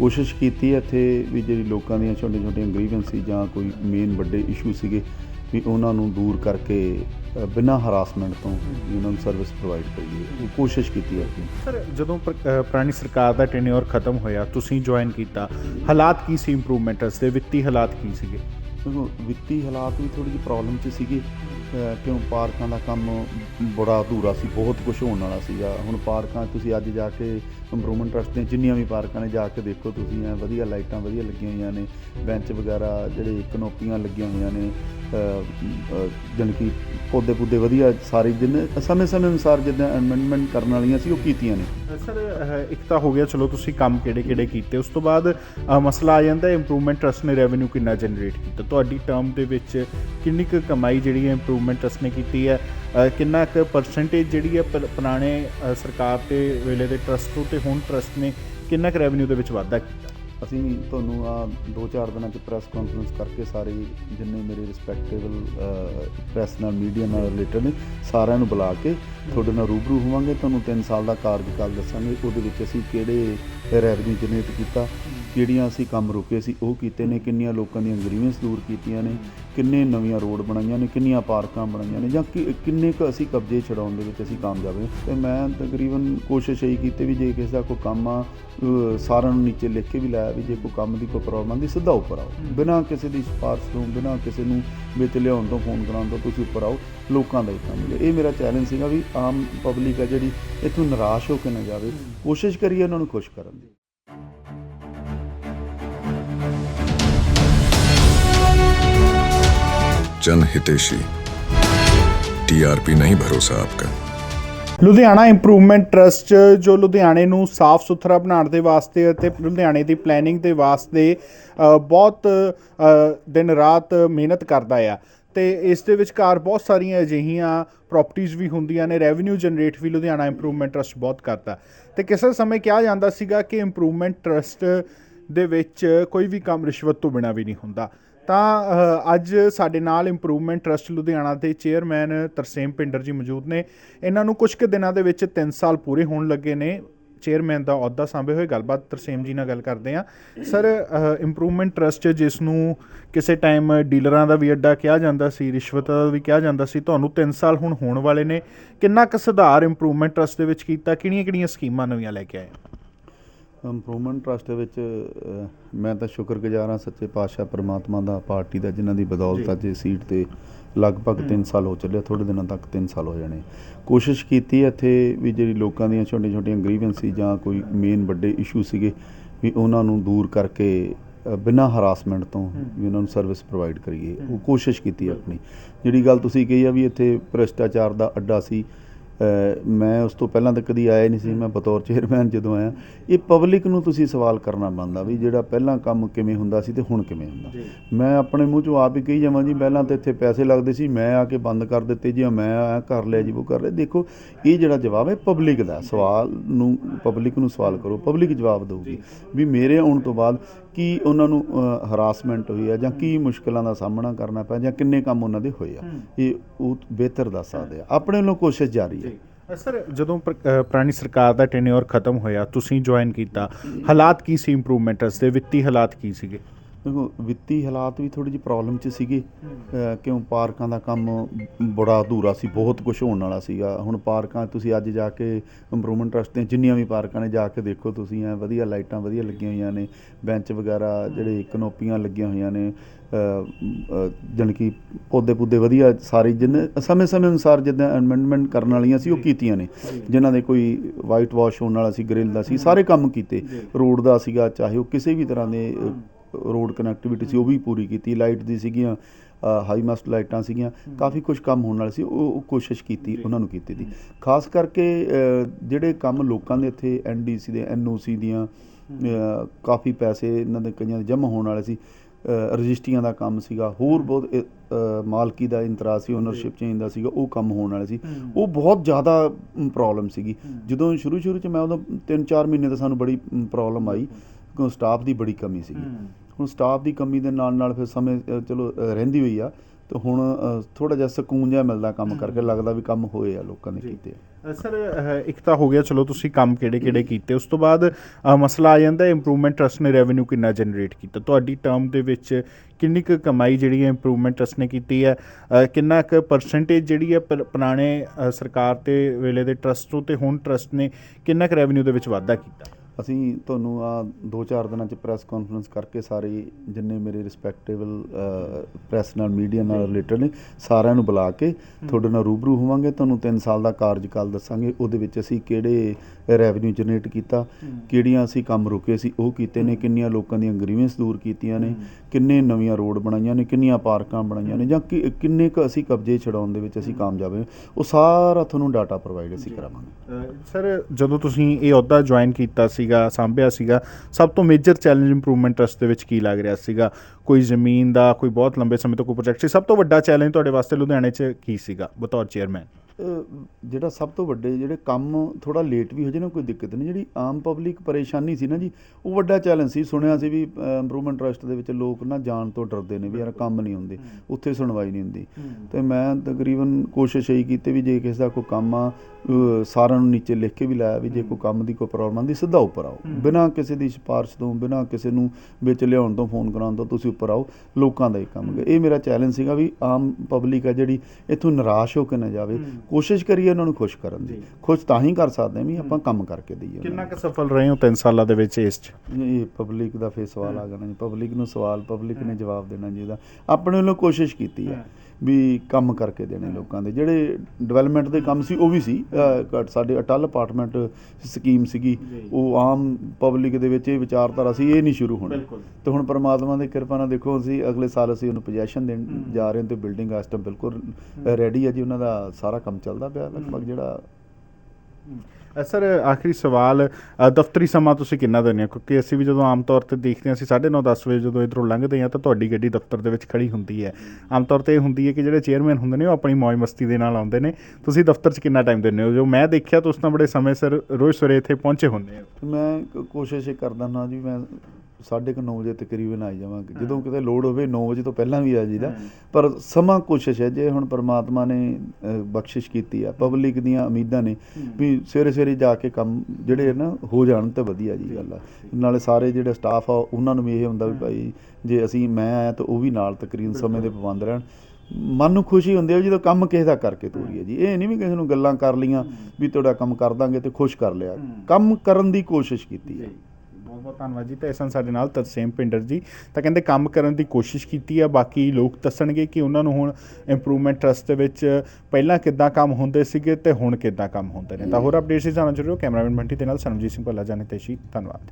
ਕੋਸ਼ਿਸ਼ ਕੀਤੀ ਹੈ ਇੱਥੇ ਵੀ ਜਿਹੜੀ ਲੋਕਾਂ ਦੀਆਂ ਛੋਟੀਆਂ ਛੋਟੀਆਂ ਗ੍ਰੀਵੈਂਸੀ ਜਾਂ ਕੋਈ ਮੇਨ ਵੱਡੇ ਇਸ਼ੂ ਸੀਗੇ ਵੀ ਉਹਨਾਂ ਨੂੰ ਦੂਰ ਕਰਕੇ ਬਿਨਾਂ ਹਰਾਸਮੈਂਟ ਤੋਂ ਉਹਨਾਂ ਨੂੰ ਸਰਵਿਸ ਪ੍ਰੋਵਾਈਡ ਕਰੀਏ। ਉਹ ਕੋਸ਼ਿਸ਼ ਕੀਤੀ ਹੈ। ਸਰ ਜਦੋਂ ਪੁਰਾਣੀ ਸਰਕਾਰ ਦਾ ਟੈਨਿਓਰ ਖਤਮ ਹੋਇਆ ਤੁਸੀਂ ਜੁਆਇਨ ਕੀਤਾ ਹਾਲਾਤ ਕੀ ਸੀ ਇੰਪਰੂਵਮੈਂਟਸ ਦੇ ਵਿੱਤੀ ਹਾਲਾਤ ਕੀ ਸੀਗੇ? ਦੇਖੋ ਵਿੱਤੀ ਹਾਲਾਤ ਵੀ ਥੋੜੀ ਜਿਹੀ ਪ੍ਰੋਬਲਮ 'ਚ ਸੀਗੇ। ਕਿਉਂ ਪਾਰਕਾਂ ਦਾ ਕੰਮ ਬੜਾ ਅਧੂਰਾ ਸੀ ਬਹੁਤ ਕੁਝ ਹੋਣ ਵਾਲਾ ਸੀਗਾ। ਹੁਣ ਪਾਰਕਾਂ ਤੁਸੀਂ ਅੱਜ ਜਾ ਕੇ ਇੰਪਰੂਵਮੈਂਟ ਟਰਸਟ ਦੀਆਂ ਜਿੰਨੀਆਂ ਵੀ ਪਾਰਕਾਂ ਨੇ, ਜਾ ਕੇ ਦੇਖੋ ਤੁਸੀਂ, ਐ ਵਧੀਆ ਲਾਈਟਾਂ ਵਧੀਆ ਲੱਗੀਆਂ ਹੋਈਆਂ ਨੇ, ਬੈਂਚ ਵਗੈਰਾ ਜਿਹੜੇ ਕਨੋਪੀਆਂ ਲੱਗੀਆਂ ਹੋਈਆਂ ਨੇ ਜਾਣੀ ਕਿ ਪੌਦੇ ਪੁੱਦੇ ਵਧੀਆ ਸਾਰੇ ਦਿਨ ਸਮੇਂ ਸਮੇਂ ਅਨੁਸਾਰ ਜਿੱਦਾਂ ਅਮੈਂਡਮੈਂਟ ਕਰਨ ਵਾਲੀਆਂ ਸੀ, ਉਹ ਕੀਤੀਆਂ ਨੇ। ਸਰ ਇੱਕ ਤਾਂ ਹੋ ਗਿਆ, ਚਲੋ ਤੁਸੀਂ ਕੰਮ ਕਿਹੜੇ ਕਿਹੜੇ ਕੀਤੇ, ਉਸ ਤੋਂ ਬਾਅਦ ਮਸਲਾ ਆ ਜਾਂਦਾ ਇੰਪਰੂਵਮੈਂਟ ਟਰਸਟ ਨੇ ਰੈਵਨਿਊ ਕਿੰਨਾ ਜਨਰੇਟ ਕੀਤਾ? ਤੁਹਾਡੀ ਟਰਮ ਦੇ ਵਿੱਚ ਕਿੰਨੀ ਕੁ ਕਮਾਈ ਜਿਹੜੀ ਹੈ ਇੰਪਰੂਵਮੈਂਟ ਟਰਸਟ ਨੇ ਕੀਤੀ ਹੈ? ਕਿੰਨਾ ਕੁ ਪਰਸੈਂਟੇਜ ਜਿਹੜੀ ਹੈ ਪੁਰ- ਪੁਰਾਣੇ ਸਰਕਾਰ ਦੇ ਵੇਲੇ ਦੇ ਟਰਸਟ ਤੋਂ ਤੇ ਹੁਣ ਟਰਸਟ ਨੇ ਕਿੰਨਾ ਕੁ ਰੈਵਨਿਊ ਦੇ ਵਿੱਚ ਵਾਧਾ ਕੀਤਾ? ਅਸੀਂ ਤੁਹਾਨੂੰ ਆ 2-4 ਦਿਨਾਂ ਚ ਪ੍ਰੈਸ ਕਾਨਫਰੰਸ ਕਰਕੇ ਸਾਰੇ ਜਿੰਨੇ ਮੇਰੇ ਰਿਸਪੈਕਟੇਬਲ ਪ੍ਰੈਸ ਨਾਲ ਮੀਡੀਆ ਨਾਲ ਰਿਲੇਟਡ ਨੇ, ਸਾਰਿਆਂ ਨੂੰ ਬੁਲਾ ਕੇ ਤੁਹਾਡੇ ਨਾਲ ਰੂਬਰੂ ਹੋਵਾਂਗੇ। ਤੁਹਾਨੂੰ 3 ਸਾਲ ਦਾ ਕਾਰਜਕਾਲ ਦੱਸਾਂਗੇ। ਉਹਦੇ ਵਿੱਚ ਅਸੀਂ ਕਿਹੜੇ ਰੈਵਨਿਊ ਜਨਰੇਟ ਕੀਤਾ? ਕਿਹੜੀਆਂ ਅਸੀਂ ਕੰਮ ਰੋਕੇ ਸੀ ਉਹ ਕੀਤੇ ਨੇ ਕਿੰਨੀਆਂ ਲੋਕਾਂ ਦੀਆਂ ਗਰੀਵੈਂਸ ਦੂਰ ਕੀਤੀਆਂ ਨੇ ਕਿੰਨੇ ਨਵੀਆਂ ਰੋਡ ਬਣਾਈਆਂ ਨੇ ਕਿੰਨੀਆਂ ਪਾਰਕਾਂ ਬਣਾਈਆਂ ਨੇ ਜਾਂ ਕਿ- ਕਿੰਨੇ ਕੁ ਅਸੀਂ ਕਬਜ਼ੇ ਛਡਾਉਣ ਦੇ ਵਿੱਚ ਅਸੀਂ ਕਾਮਯਾਬ ਹੋਏ। ਤੇ ਮੈਂ ਤਕਰੀਬਨ ਕੋਸ਼ਿਸ਼ ਇਹੀ ਕੀਤੀ ਵੀ ਜੇ ਕਿਸੇ ਦਾ ਕੋਈ ਕੰਮ ਆ ਅਹ ਸਾਰਿਆਂ ਨੂੰ ਨੀਚੇ ਲਿਖ ਕੇ ਵੀ ਲਾਇਆ ਵੀ ਜੇ ਕੋਈ ਕੰਮ ਦੀ ਕੋਈ ਪ੍ਰੋਬਲਮ ਆਉਂਦੀ ਸਿੱਧਾ ਉੱਪਰ ਆਓ। ਬਿਨਾਂ ਕਿਸੇ ਦੀ ਸਿਫਾਰਿਸ਼ ਤੋਂ ਬਿਨਾਂ ਕਿਸੇ ਨੂੰ ਵਿੱਚ ਲਿਆਉਣ ਤੋਂ ਫੋਨ ਕਰਾਉਣ ਤੋਂ ਤੁਸੀਂ ਉੱਪਰ ਆਓ ਲੋਕਾਂ ਦਾ ਕੰਮ ਮਿਲੇ ਇਹ ਮੇਰਾ ਚੈਲੰਜ ਸੀਗਾ ਵੀ ਆਮ ਪਬਲਿਕ ਹੈ ਜਿਹੜੀ ਇੱਥੋਂ ਨਿਰਾਸ਼ ਹੋ ਕੇ ਨਾ ਜਾਵੇ। ਕੋਸ਼ਿਸ਼ ਕਰੀਏ ਉਹਨਾਂ ਨੂੰ ਖੁਸ਼ ਕਰਨ ਦੀ। जन हितेशी टीआरपी नहीं भरोसा आपका ਲੁਧਿਆਣਾ ਇੰਪਰੂਵਮੈਂਟ ਟਰਸਟ ਜੋ ਲੁਧਿਆਣੇ ਨੂੰ ਸਾਫ਼ ਸੁਥਰਾ ਬਣਾਉਣ ਦੇ ਵਾਸਤੇ ਅਤੇ ਲੁਧਿਆਣੇ ਦੀ ਪਲੈਨਿੰਗ ਦੇ ਵਾਸਤੇ ਅ, ਬਹੁਤ ਅ, ਦਿਨ ਰਾਤ ਮਿਹਨਤ ਕਰਦਾ ਆ ਤੇ ਇਸ ਦੇ ਵਿਚਕਾਰ ਬਹੁਤ ਸਾਰੀਆਂ ਅਜਿਹੀਆਂ ਪ੍ਰਾਪਰਟੀਆਂ ਵੀ ਹੁੰਦੀਆਂ ਨੇ ਰੈਵਨਿਊ ਜਨਰੇਟ ਵੀ ਲੁਧਿਆਣਾ ਇੰਪਰੂਵਮੈਂਟ ਟਰਸਟ ਬਹੁਤ ਕਰਦਾ ਤੇ ਕਿਸੇ ਸਮੇਂ ਕਿਹਾ ਜਾਂਦਾ ਸੀਗਾ ਕਿ ਇੰਪਰੂਵਮੈਂਟ ਟਰਸਟ ਦੇ ਵਿੱਚ ਕੋਈ ਵੀ ਕੰਮ ਰਿਸ਼ਵਤ ਤੋਂ ਬਿਨਾ ਵੀ ਨਹੀਂ ਹੁੰਦਾ ਤਾਂ ਅੱਜ ਸਾਡੇ ਨਾਲ ਇੰਪਰੂਵਮੈਂਟ ਟਰਸਟ ਲੁਧਿਆਣਾ ਦੇ ਚੇਅਰਮੈਨ ਤਰਸੇਮ ਪਿੰਡਰ ਜੀ ਮੌਜੂਦ ਨੇ। ਇਹਨਾਂ ਨੂੰ ਕੁਝ ਕੁ ਦਿਨਾਂ ਦੇ ਵਿੱਚ 3 ਸਾਲ ਪੂਰੇ ਹੋਣ ਲੱਗੇ ਨੇ। ਚੇਅਰਮੈਨ ਦਾ ਅਹੁਦਾ ਸੰਭੇ ਹੋਏ। ਗੱਲਬਾਤ ਤਰਸੇਮ ਜੀ ਨਾਲ ਗੱਲ ਕਰਦੇ ਆ ਸਰ ਇੰਪਰੂਵਮੈਂਟ ਟਰਸਟ ਜਿਸ ਨੂੰ ਕਿਸੇ ਟਾਈਮ ਡੀਲਰਾਂ ਦਾ ਵੀ ਅੱਡਾ ਕਿਹਾ ਜਾਂਦਾ ਸੀ, ਰਿਸ਼ਵਤ ਦਾ ਵੀ ਕਿਹਾ ਜਾਂਦਾ ਸੀ, ਤੁਹਾਨੂੰ 3 ਸਾਲ ਹੁਣ ਹੋਣ ਵਾਲੇ ਨੇ। ਕਿੰਨਾ ਕੁ ਸੁਧਾਰ ਇੰਪਰੂਵਮੈਂਟ ਟਰਸਟ ਦੇ ਵਿੱਚ ਕੀਤਾ? ਕਿਹੜੀਆਂ-ਕਿਹੜੀਆਂ ਸਕੀਮਾਂ ਨਵੀਆਂ ਲੈ ਕੇ ਆਏ ਇੰਪਰੂਵਮੈਂਟ ਟਰਸਟ ਦੇ ਵਿੱਚ ਮੈਂ ਤਾਂ ਸ਼ੁਕਰਗੁਜ਼ਾਰ ਹਾਂ ਸੱਚੇ ਪਾਤਸ਼ਾਹ ਪ੍ਰਮਾਤਮਾ ਦਾ ਪਾਰਟੀ ਦਾ ਜਿਨ੍ਹਾਂ ਦੀ ਬਦੌਲਤ ਅੱਜ ਇਹ ਸੀਟ ਤੇ ਲਗਭਗ 3 ਸਾਲ ਹੋ ਚੱਲੇ ਥੋੜੇ ਦਿਨਾਂ ਤੱਕ 3 ਸਾਲ ਹੋ ਜਾਣੇ। ਕੋਸ਼ਿਸ਼ ਕੀਤੀ ਇੱਥੇ ਵੀ ਜਿਹੜੀ ਲੋਕਾਂ ਦੀਆਂ ਛੋਟੀਆਂ ਛੋਟੀਆਂ ਗ੍ਰੀਵੈਂਸੀ ਜਾਂ ਕੋਈ ਮੇਨ ਵੱਡੇ ਇਸ਼ੂ ਸੀਗੇ ਵੀ ਉਹਨਾਂ ਨੂੰ ਦੂਰ ਕਰਕੇ ਬਿਨਾਂ ਹਰਾਸਮੈਂਟ ਤੋਂ ਵੀ ਉਹਨਾਂ ਨੂੰ ਸਰਵਿਸ ਪ੍ਰੋਵਾਈਡ ਕਰੀਏ। ਉਹ ਕੋਸ਼ਿਸ਼ ਕੀਤੀ ਆਪਣੀ। ਜਿਹੜੀ ਗੱਲ ਤੁਸੀਂ ਕਹੀ ਆ ਵੀ ਇੱਥੇ ਭ੍ਰਿਸ਼ਟਾਚਾਰ ਦਾ ਅੱਡਾ ਸੀ ਮੈਂ ਉਸ ਤੋਂ ਪਹਿਲਾਂ ਤਾਂ ਕਦੀ ਆਇਆ ਨਹੀਂ ਸੀ ਮੈਂ ਬਤੌਰ ਚੇਅਰਮੈਨ ਜਦੋਂ ਆਇਆ। ਇਹ ਪਬਲਿਕ ਨੂੰ ਤੁਸੀਂ ਸਵਾਲ ਕਰਨਾ ਬਣਦਾ ਵੀ ਜਿਹੜਾ ਪਹਿਲਾਂ ਕੰਮ ਕਿਵੇਂ ਹੁੰਦਾ ਸੀ ਤੇ ਹੁਣ ਕਿਵੇਂ ਹੁੰਦਾ। ਮੈਂ ਆਪਣੇ ਮੂੰਹ ਚੋਂ ਆਪ ਹੀ ਕਹੀ ਜਾਵਾਂ ਜੀ ਪਹਿਲਾਂ ਤਾਂ ਇੱਥੇ ਪੈਸੇ ਲੱਗਦੇ ਸੀ ਮੈਂ ਆ ਕੇ ਬੰਦ ਕਰ ਦਿੱਤੇ ਜੀ ਮੈਂ ਆ ਕਰ ਲਿਆ ਜੀ ਉਹ ਕਰ ਲਿਆ। ਦੇਖੋ ਇਹ ਜਿਹੜਾ ਜਵਾਬ ਹੈ ਪਬਲਿਕ ਦਾ। ਸਵਾਲ ਨੂੰ ਪਬਲਿਕ ਨੂੰ ਸਵਾਲ ਕਰੋ ਪਬਲਿਕ ਜਵਾਬ ਦੇਊਗੀ ਵੀ ਮੇਰੇ ਆਉਣ ਤੋਂ ਬਾਅਦ ਕੀ ਉਹਨਾਂ ਨੂੰ ਹਰਾਸਮੈਂਟ ਹੋਈ ਹੈ ਜਾਂ ਕੀ ਮੁਸ਼ਕਲਾਂ ਦਾ ਸਾਹਮਣਾ ਕਰਨਾ ਪਿਆ ਜਾਂ ਕਿੰਨੇ ਕੰਮ ਉਹਨਾਂ ਦੇ ਹੋਏ ਆ? ਇਹ ਉਹ ਬਿਹਤਰ ਦੱਸ ਸਕਦੇ ਆ। ਆਪਣੇ ਵੱਲੋਂ ਕੋਸ਼ਿਸ਼ ਜਾਰੀ ਹੈ ਸਰ ਜਦੋਂ ਪੁਰਾਣੀ ਸਰਕਾਰ ਦਾ ਟੈਨਿਓਰ ਖਤਮ ਹੋਇਆ ਤੁਸੀਂ ਜੁਆਇਨ ਕੀਤਾ ਹਾਲਾਤ ਕੀ ਸੀ ਇੰਪਰੂਵਮੈਂਟਸ ਦੇ ਵਿੱਤੀ ਹਾਲਾਤ ਕੀ ਸੀਗੇ? ਦੇਖੋ ਵਿੱਤੀ ਹਾਲਾਤ ਵੀ ਥੋੜੀ ਜਿਹੀ ਪ੍ਰੋਬਲਮ 'ਚ ਸੀਗੇ। ਕਿਉਂ ਪਾਰਕਾਂ ਦਾ ਕੰਮ ਬੜਾ ਅਧੂਰਾ ਸੀ ਬਹੁਤ ਕੁਝ ਹੋਣ ਵਾਲਾ ਸੀਗਾ। ਹੁਣ ਪਾਰਕਾਂ ਤੁਸੀਂ ਅੱਜ ਜਾ ਕੇ ਇੰਪਰੂਵਮੈਂਟ ਟਰਸਟ ਦੀਆਂ ਜਿੰਨੀਆਂ ਵੀ ਪਾਰਕਾਂ ਨੇ ਜਾ ਕੇ ਦੇਖੋ ਤੁਸੀਂ ਐ ਵਧੀਆ ਲਾਈਟਾਂ ਵਧੀਆ ਲੱਗੀਆਂ ਹੋਈਆਂ ਨੇ ਬੈਂਚ ਵਗੈਰਾ ਜਿਹੜੇ ਕਨੋਪੀਆਂ ਲੱਗੀਆਂ ਹੋਈਆਂ ਨੇ ਜਾਣੀ ਕਿ ਪੌਦੇ ਪੁੱਦੇ ਵਧੀਆ ਸਾਰੇ ਜਿੰਨੇ ਸਮੇਂ ਸਮੇਂ ਅਨੁਸਾਰ ਜਿੱਦਾਂ ਅਮੈਂਡਮੈਂਟ ਕਰਨ ਵਾਲੀਆਂ ਸੀ ਉਹ ਕੀਤੀਆਂ ਨੇ। ਜਿਨ੍ਹਾਂ ਦੇ ਕੋਈ ਵਾਈਟ ਵਾਸ਼ ਹੋਣ ਵਾਲਾ ਸੀ ਗ੍ਰਿਲ ਦਾ ਸੀ ਸਾਰੇ ਕੰਮ ਕੀਤੇ। ਰੋਡ ਦਾ ਸੀਗਾ ਚਾਹੇ ਉਹ ਕਿਸੇ ਵੀ ਤਰ੍ਹਾਂ ਦੇ ਰੋਡ ਕਨੈਕਟੀਵਿਟੀ ਸੀ ਉਹ ਵੀ ਪੂਰੀ ਕੀਤੀ। ਲਾਈਟ ਦੀ ਸੀਗੀਆਂ ਹਾਈ ਮਸਟ ਲਾਈਟਾਂ ਸੀਗੀਆਂ ਕਾਫੀ ਕੁਝ ਕੰਮ ਹੋਣ ਵਾਲੇ ਸੀ ਉਹ ਕੋਸ਼ਿਸ਼ ਕੀਤੀ ਉਹਨਾਂ ਨੂੰ ਕੀਤੀ ਦੀ। ਖਾਸ ਕਰਕੇ ਜਿਹੜੇ ਕੰਮ ਲੋਕਾਂ ਦੇ ਇੱਥੇ ਐਨਡੀਸੀ ਦੇ ਐਨਓਸੀ ਦੀਆਂ ਕਾਫੀ ਪੈਸੇ ਇਹਨਾਂ ਦੇ ਕਈਆਂ ਦੇ ਜਮ੍ਹਾਂ ਹੋਣ ਵਾਲੇ ਸੀ ਰਜਿਸਟਰੀਆਂ ਦਾ ਕੰਮ ਸੀਗਾ ਹੋਰ ਬਹੁਤ ਮਾਲਕੀ ਦਾ ਇੰਤਰਾਜ਼ ਸੀ ਓਨਰਸ਼ਿਪ ਚੇਂਜ ਦਾ ਸੀਗਾ ਉਹ ਕੰਮ ਹੋਣ ਵਾਲੇ ਸੀ। ਉਹ ਬਹੁਤ ਜ਼ਿਆਦਾ ਪ੍ਰੋਬਲਮ ਸੀਗੀ। ਜਦੋਂ ਸ਼ੁਰੂ ਸ਼ੁਰੂ ਚ ਮੈਂ ਉਦੋਂ 3-4 ਮਹੀਨੇ ਤਾਂ ਸਾਨੂੰ ਬੜੀ ਪ੍ਰੋਬਲਮ ਆਈ। ਕਿਉਂ ਸਟਾਫ ਦੀ ਬੜੀ ਕਮੀ ਸੀਗੀ। ਹੁਣ ਸਟਾਫ ਦੀ ਕਮੀ ਦੇ ਨਾਲ ਨਾਲ ਫਿਰ ਸਮੇਂ ਚਲੋ ਰਹਿੰਦੀ ਹੋਈ ਆ ਤੇ ਹੁਣ ਥੋੜਾ ਜਿਹਾ ਸਕੂਨ ਜਿਹਾ ਮਿਲਦਾ ਕੰਮ ਕਰਕੇ ਲੱਗਦਾ ਵੀ ਕੰਮ ਹੋਏ ਆ ਲੋਕਾਂ ਨੇ ਕੀਤੇ ਸਰ ਇੱਕ ਤਾਂ ਹੋ ਗਿਆ ਚਲੋ ਤੁਸੀਂ ਕੰਮ ਕਿਹੜੇ ਕਿਹੜੇ ਕੀਤੇ ਉਸ ਤੋਂ ਬਾਅਦ ਮਸਲਾ ਆ ਜਾਂਦਾ ਇੰਪਰੂਵਮੈਂਟ ਟਰਸਟ ਨੇ ਰੈਵਨਿਊ ਕਿੰਨਾ ਜਨਰੇਟ ਕੀਤਾ? ਤੁਹਾਡੀ ਟਰਮ ਦੇ ਵਿੱਚ ਕਿੰਨੀ ਕੁ ਕਮਾਈ ਜਿਹੜੀ ਹੈ ਇੰਪਰੂਵਮੈਂਟ ਟਰਸਟ ਨੇ ਕੀਤੀ ਹੈ? ਕਿੰਨਾ ਕੁ ਪਰਸੈਂਟੇਜ ਜਿਹੜੀ ਹੈ ਪੁਰ- ਪੁਰਾਣੇ ਸਰਕਾਰ ਤੇ ਵੇਲੇ ਦੇ ਟਰਸਟ ਤੋਂ ਤੇ ਹੁਣ ਟਰਸਟ ਨੇ ਕਿੰਨਾ ਕੁ ਰੈਵਨਿਊ ਦੇ ਵਿੱਚ ਵਾਧਾ ਕੀਤਾ? ਅਸੀਂ ਤੁਹਾਨੂੰ ਆ 2-4 ਦਿਨਾਂ ਚ ਪ੍ਰੈਸ ਕਾਨਫਰੰਸ ਕਰਕੇ ਸਾਰੇ ਜਿੰਨੇ ਮੇਰੇ ਰਿਸਪੈਕਟੇਬਲ ਪ੍ਰੈਸ ਨਾਲ ਮੀਡੀਆ ਨਾਲ ਰਿਲੇਟਡ ਨੇ ਸਾਰਿਆਂ ਨੂੰ ਬੁਲਾ ਕੇ ਤੁਹਾਡੇ ਨਾਲ ਰੂਬਰੂ ਹੋਵਾਂਗੇ ਤੁਹਾਨੂੰ 3 ਸਾਲ ਦਾ ਕਾਰਜਕਾਲ ਦੱਸਾਂਗੇ ਉਹਦੇ ਵਿੱਚ ਅਸੀਂ ਕਿਹੜੇ ਰੈਵਨਿਊ ਜਨਰੇਟ ਕੀਤਾ। ਕਿਹੜੀਆਂ ਅਸੀਂ ਕੰਮ ਰੁਕੇ ਸੀ ਉਹ ਕੀਤੇ ਨੇ ਕਿੰਨੀਆਂ ਲੋਕਾਂ ਦੀਆਂ ਗਰੀਵੈਂਸ ਦੂਰ ਕੀਤੀਆਂ ਨੇ ਕਿੰਨੇ ਨਵੀਆਂ ਰੋਡ ਬਣਾਈਆਂ ਨੇ ਕਿੰਨੀਆਂ ਪਾਰਕਾਂ ਬਣਾਈਆਂ ਨੇ ਜਾਂ ਕਿ- ਕਿੰਨੇ ਕੁ ਅਸੀਂ ਕਬਜ਼ੇ ਛਡਾਉਣ ਦੇ ਵਿੱਚ ਅਸੀਂ ਕਾਮਯਾਬ ਹੋਏ ਉਹ ਸਾਰਾ ਤੁਹਾਨੂੰ ਡਾਟਾ ਪ੍ਰੋਵਾਈਡ ਅਸੀਂ ਕਰਾਵਾਂਗੇ। ਸਰ ਜਦੋਂ ਤੁਸੀਂ ਇਹ ਅਹੁਦਾ ਜੁਆਇਨ ਕੀਤਾ ਸੀਗਾ ਸਾਂਭਿਆ ਸੀਗਾ ਸਭ ਤੋਂ ਮੇਜਰ ਚੈਲੰਜ ਇੰਪਰੂਵਮੈਂਟ ਟਰਸਟ ਦੇ ਵਿੱਚ ਕੀ ਲੱਗ ਰਿਹਾ ਸੀਗਾ? ਕੋਈ ਜ਼ਮੀਨ ਦਾ ਕੋਈ ਬਹੁਤ ਲੰਬੇ ਸਮੇਂ ਤੋਂ ਕੋਈ ਪ੍ਰੋਜੈਕਟ ਸੀ? ਸਭ ਤੋਂ ਵੱਡਾ ਚੈਲੰਜ ਤੁਹਾਡੇ ਵਾਸਤੇ ਲੁਧਿਆਣੇ 'ਚ ਕੀ ਸੀਗਾ? ਬਤੌਰ ਚੇਅਰਮੈਨ ਜਿਹੜਾ ਸਭ ਤੋਂ ਵੱਡੇ ਜਿਹੜੇ ਕੰਮ ਥੋੜਾ ਲੇਟ ਵੀ ਹੋ ਜਾਏ ਨਾ ਕੋਈ ਦਿੱਕਤ ਨਹੀਂ। ਜਿਹੜੀ ਆਮ ਪਬਲਿਕ ਪਰੇਸ਼ਾਨੀ ਸੀ ਨਾ ਜੀ ਉਹ ਵੱਡਾ ਚੈਲੰਜ ਸੀ। ਸੁਣਿਆ ਸੀ ਵੀ ਇੰਪਰੂਵਮੈਂਟ ਟਰਸਟ ਦੇ ਵਿੱਚ ਲੋਕ ਨਾ ਜਾਣ ਤੋਂ ਡਰਦੇ ਨੇ ਵੀ ਯਾਰ ਕੰਮ ਨਹੀਂ ਹੁੰਦੇ ਉੱਥੇ ਸੁਣਵਾਈ ਨਹੀਂ ਹੁੰਦੀ। ਤੇ ਮੈਂ ਤਕਰੀਬਨ ਕੋਸ਼ਿਸ਼ ਇਹੀ ਕੀਤੀ ਵੀ ਜੇ ਕਿਸੇ ਦਾ ਕੋਈ ਕੰਮ ਆ ਸਾਰਿਆਂ ਨੂੰ ਨੀਚੇ ਲਿਖ ਕੇ ਵੀ ਲਾਇਆ ਵੀ ਜੇ ਕੋਈ ਕੰਮ ਦੀ ਕੋਈ ਪ੍ਰੋਬਲਮ ਆਉਂਦੀ ਸਿੱਧਾ ਉੱਪਰ ਆਓ। ਬਿਨਾਂ ਕਿਸੇ ਦੀ ਸਿਫਾਰਿਸ਼ ਤੋਂ ਬਿਨਾਂ ਕਿਸੇ ਨੂੰ ਵਿੱਚ ਲਿਆਉਣ ਤੋਂ ਫੋਨ ਕਰਾਉਣ ਤੋਂ ਤੁਸੀਂ ਉੱਪਰ ਆਓ ਲੋਕਾਂ ਦਾ ਹੀ ਕੰਮ। ਹੈ। ਇਹ ਮੇਰਾ ਚੈਲੰਜ ਸੀਗਾ ਵੀ ਆਮ ਪਬਲਿਕ ਆ ਜਿਹੜੀ ਇੱਥੋਂ ਨਿਰਾਸ਼ ਹੋ ਕੇ ਨਾ ਜਾਵੇ। ਕੋਸ਼ਿਸ਼ ਕਰੀਏ ਉਹਨਾਂ ਨੂੰ ਖੁਸ਼ ਕਰਨ ਦੀ। ਖੁਸ਼ ਤਾਂ ਹੀ ਕਰ ਸਕਦੇ ਵੀ ਆਪਾਂ ਕੰਮ ਕਰਕੇ ਦਈਏ ਕਿੰਨਾ ਕੁ ਸਫਲ ਰਹੇ ਹੋ 3 ਸਾਲਾਂ ਦੇ ਵਿੱਚ ਇਸ 'ਚ। ਇਹ ਪਬਲਿਕ ਦਾ ਫੇਰ ਸਵਾਲ ਆ ਜਾਣਾ ਜੀ। ਪਬਲਿਕ ਨੂੰ ਸਵਾਲ ਪਬਲਿਕ ਨੇ ਜਵਾਬ ਦੇਣਾ ਜੀ ਇਹਦਾ। ਆਪਣੇ ਵੱਲੋਂ ਕੋਸ਼ਿਸ਼ ਕੀਤੀ ਹੈ। ਵੀ ਕੰਮ ਕਰਕੇ ਦੇਣੇ ਲੋਕਾਂ ਦੇ। ਜਿਹੜੇ ਡਿਵੈਲਪਮੈਂਟ ਦੇ ਕੰਮ ਸੀ ਉਹ ਵੀ ਸੀ। ਸਾਡੇ ਅਟਲ ਅਪਾਰਟਮੈਂਟ ਸਕੀਮ ਸੀਗੀ। ਉਹ ਆਮ ਪਬਲਿਕ ਦੇ ਵਿੱਚ ਇਹ ਵਿਚਾਰਧਾਰਾ ਸੀ ਇਹ ਨਹੀਂ ਸ਼ੁਰੂ ਹੋਣੀ। ਤੇ ਹੁਣ ਪਰਮਾਤਮਾ ਦੀ ਕਿਰਪਾ ਨਾਲ ਦੇਖੋ ਅਸੀਂ ਅਗਲੇ ਸਾਲ ਅਸੀਂ ਉਹਨੂੰ ਪੋਜੀਸ਼ਨ ਦੇਣ ਜਾ ਰਹੇ ਹਾਂ ਤੇ ਬਿਲਡਿੰਗ ਇਸ ਟਾਈਮ ਬਿਲਕੁਲ ਰੈਡੀ ਹੈ ਜੀ। ਉਹਨਾਂ ਦਾ ਸਾਰਾ ਕੰਮ ਚੱਲਦਾ ਪਿਆ ਲਗਭਗ ਜਿਹੜਾ ਸਰ ਆਖਰੀ ਸਵਾਲ ਦਫ਼ਤਰੀ ਸਮਾਂ ਤੁਸੀਂ ਕਿੰਨਾ ਦਿੰਦੇ ਹੋ? ਕਿਉਂਕਿ ਅਸੀਂ ਵੀ ਜਦੋਂ ਆਮ ਤੌਰ ਤੇ ਦੇਖਦੇ ਹਾਂ ਅਸੀਂ 9:30 10 ਵਜੇ ਜਦੋਂ ਇਧਰੋਂ ਲੰਘਦੇ ਹਾਂ ਤਾਂ ਤੁਹਾਡੀ ਗੱਡੀ ਦਫ਼ਤਰ ਦੇ ਵਿੱਚ ਖੜੀ ਹੁੰਦੀ ਹੈ। ਆਮ ਤੌਰ ਤੇ ਇਹ ਹੁੰਦੀ ਹੈ ਕਿ ਜਿਹੜੇ ਚੇਅਰਮੈਨ ਹੁੰਦੇ ਨੇ ਉਹ ਆਪਣੀ ਮौज ਮਸਤੀ ਦੇ ਨਾਲ ਆਉਂਦੇ ਨੇ। ਤੁਸੀਂ ਦਫ਼ਤਰ 'ਚ ਕਿੰਨਾ ਟਾਈਮ ਦਿੰਦੇ ਹੋ? ਜੋ ਮੈਂ ਦੇਖਿਆ ਤੁਸੀਂ ਤਾਂ ਬੜੇ ਸਮੇਂ ਸਿਰ ਰੋਜ਼ ਸਵੇਰੇ ਇੱਥੇ ਪਹੁੰਚੇ ਹੁੰਦੇ ਹੋ ਮੈਂ ਕੋਸ਼ਿਸ਼ ਇਹ ਕਰਦਾ ਨਾ ਜੀ ਮੈਂ ਸਾਢੇ ਕੁ 9 ਵਜੇ ਤਕਰੀਬਨ ਆਈ ਜਾਵਾਂ। ਜਦੋਂ ਕਿਤੇ ਲੋੜ ਹੋਵੇ 9 ਵਜੇ ਤੋਂ ਪਹਿਲਾਂ ਵੀ ਆ ਜੀਦਾ ਪਰ ਸਮਾਂ ਕੋਸ਼ਿਸ਼ ਹੈ ਜੇ ਹੁਣ ਪ੍ਰਮਾਤਮਾ ਨੇ ਬਖਸ਼ਿਸ਼ ਕੀਤੀ ਆ ਪਬਲਿਕ ਦੀਆਂ ਉਮੀਦਾਂ ਨੇ ਵੀ ਸਵੇਰੇ ਸਵੇਰੇ ਜਾ ਕੇ ਕੰਮ ਜਿਹੜੇ ਨਾ ਹੋ ਜਾਣ ਤੇ ਵਧੀਆ ਜੀ ਗੱਲ ਆ। ਨਾਲੇ ਸਾਰੇ ਜਿਹੜੇ ਸਟਾਫ ਆ ਉਹਨਾਂ ਨੂੰ ਵੀ ਇਹ ਹੁੰਦਾ ਵੀ ਭਾਈ ਜੇ ਅਸੀਂ ਮੈਂ ਆਇਆ ਤਾਂ ਉਹ ਵੀ ਨਾਲ ਤਕਰੀਬਨ ਸਮੇਂ ਦੇ ਪਾਬੰਦ ਰਹਿਣ। ਮਨ ਨੂੰ ਖੁਸ਼ੀ ਹੁੰਦੀ ਹੈ ਜਦੋਂ ਕੰਮ ਕਿਸੇ ਦਾ ਕਰਕੇ ਤੋਰੀਏ ਜੀ। ਇਹ ਨਹੀਂ ਵੀ ਕਿਸੇ ਨੂੰ ਗੱਲਾਂ ਕਰ ਲੀਆਂ ਵੀ ਤੁਹਾਡਾ ਕੰਮ ਕਰ ਦਾਂਗੇ ਤੇ ਖੁਸ਼ ਕਰ ਲਿਆ। ਕੰਮ ਕਰਨ ਦੀ ਕੋਸ਼ਿਸ਼ ਕੀਤੀ ਹੈ ਬਹੁਤ ਧੰਨਵਾਦ ਜੀ। ਤੇ ਸਨ ਸਾਡੇ ਨਾਲ ਤਰਸੇਮ ਪਿੰਡਰ ਜੀ। ਤਾਂ ਕਹਿੰਦੇ ਕੰਮ ਕਰਨ ਦੀ ਕੋਸ਼ਿਸ਼ ਕੀਤੀ ਆ, ਬਾਕੀ ਲੋਕ ਦੱਸਣਗੇ ਕਿ ਉਹਨਾਂ ਨੂੰ ਹੁਣ ਇੰਪਰੂਵਮੈਂਟ ਟਰਸਟ ਦੇ ਵਿੱਚ ਪਹਿਲਾਂ ਕਿੱਦਾਂ ਕੰਮ ਹੁੰਦੇ ਸੀਗੇ ਤੇ ਹੁਣ ਕਿੱਦਾਂ ਕੰਮ ਹੁੰਦੇ ਨੇ। ਤਾਂ ਹੋਰ ਅਪਡੇਟਸ ਜਾਣਨ ਜਰੂਰ ਕੈਮਰਾਮੈਨ ਮੰਟੀ ਦੇ ਨਾਲ ਸਰਮਜੀਤ ਸਿੰਘ ਭੱਲਾ ਜਾਣੇ ਤੇਸ਼ੀ ਧੰਨਵਾਦ।